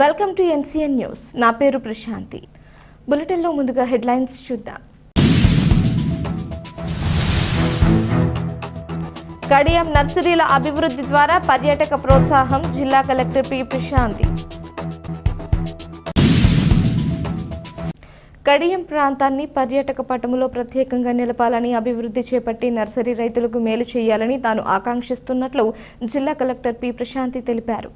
Welcome to NCN news నా పేరు ప్రశాంతి. బులెటిన్లో ముందుగా హెడ్లైన్స్ చూద్దాం. కడియం నర్సరీల అభివృద్ధి ద్వారా పర్యాటక ప్రోత్సాహం జిల్లా కలెక్టర్ పి ప్రశాంతి. కడియం ప్రాంతాన్ని పర్యాటక పటములో ప్రత్యేకంగా నిలపాలని అభివృద్ధి చేపట్టి నర్సరీ రైతులకు మేలు చేయాలని తాను ఆకాంక్షిస్తున్నట్లు జిల్లా కలెక్టర్ పి ప్రశాంతి తెలిపారు.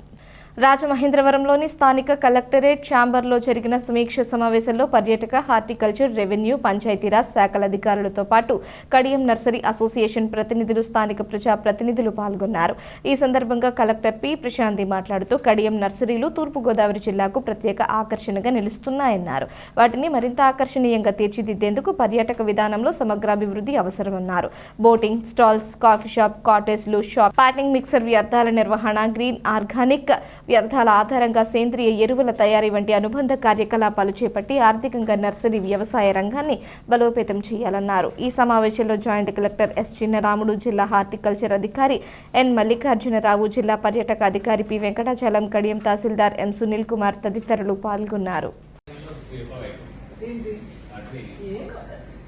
రాజమహేంద్రవరంలోని స్థానిక కలెక్టరేట్ ఛాంబర్లో జరిగిన సమీక్ష సమావేశంలో పర్యాటక హార్టికల్చర్ రెవెన్యూ పంచాయతీరాజ్ శాఖల అధికారులతో పాటు కడియం నర్సరీ అసోసియేషన్ ప్రతినిధులు స్థానిక ప్రజా ప్రతినిధులు పాల్గొన్నారు. ఈ సందర్భంగా కలెక్టర్ పి. ప్రశాంతి మాట్లాడుతూ కడియం నర్సరీలు తూర్పుగోదావరి జిల్లాకు ప్రత్యేక ఆకర్షణగా నిలుస్తున్నాయన్నారు. వాటిని మరింత ఆకర్షణీయంగా తీర్చిదిద్దేందుకు పర్యాటక విధానంలో సమగ్రాభివృద్ధి అవసరమన్నారు. బోటింగ్ స్టాల్స్ కాఫీ షాప్ కాటేజ్లు షాప్ ప్యాకింగ్ మిక్సర్ వ్యర్థాల నిర్వహణ గ్రీన్ ఆర్గానిక్ వ్యర్థాల ఆధారంగా సేంద్రియ ఎరువుల తయారీ వంటి అనుబంధ కార్యకలాపాలు చేపట్టి ఆర్థికంగా నర్సరీ వ్యవసాయ రంగాన్ని బలోపేతం చేయాలన్నారు. ఈ సమావేశంలో జాయింట్ కలెక్టర్ ఎస్ చిన్నరాముడు జిల్లా హార్టికల్చర్ అధికారి ఎన్ మల్లికార్జునరావు జిల్లా పర్యాటక అధికారి పి వెంకటాచలం కడియం తహసీల్దార్ ఎం సునీల్ కుమార్ తదితరులు పాల్గొన్నారు.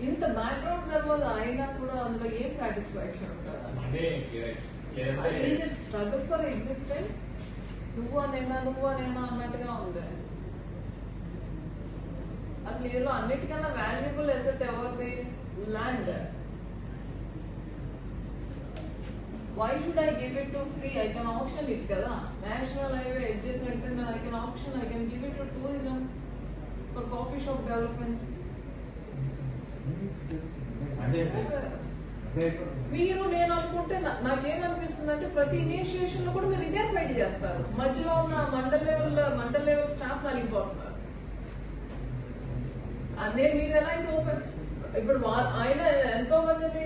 ఇంత బ్యాక్గ్రౌండ్ తర్వాత అయినా కూడా అందులో ఏం సాటిస్ఫాక్షన్ ఉంటుంది స్ట్రగుల్ ఫర్ ఎగ్జిస్టెన్స్ నువ్వు అనేనా నువ్వు అనేనా అన్నట్టుగా ఉంది. అసలు ఏదో అన్నిటికన్నా వాల్యుబుల్ ఎసెట్ ఎవరిది? Land why should I give it to free I can option it కదా. National highway adjustment I can option I can give it to tourism for coffee shop developments అదే మీరు నేను అనుకుంటే నాకేమనిపిస్తుంది అంటే ప్రతి ఇనిషియేషన్లో కూడా మీరు ఇదే ఫైట్ చేస్తారు. మధ్యలో ఉన్న mandal level mandal level staff నలిగిపోతున్నారు అదే మీరు ఎలా అయితే ఓపెన్ ఇప్పుడు ఆయన ఎంతో మందిని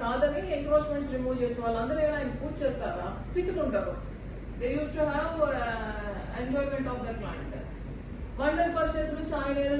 కాదని ఎంక్రోచ్మెంట్స్ రిమూవ్ చేసిన వాళ్ళందరూ ఏమైనా ఆయన పూజ చేస్తారా? తిట్టుకుంటారు. They use to have enjoyment of the plant Mandal Parishad నుంచి ఆయన ఏదో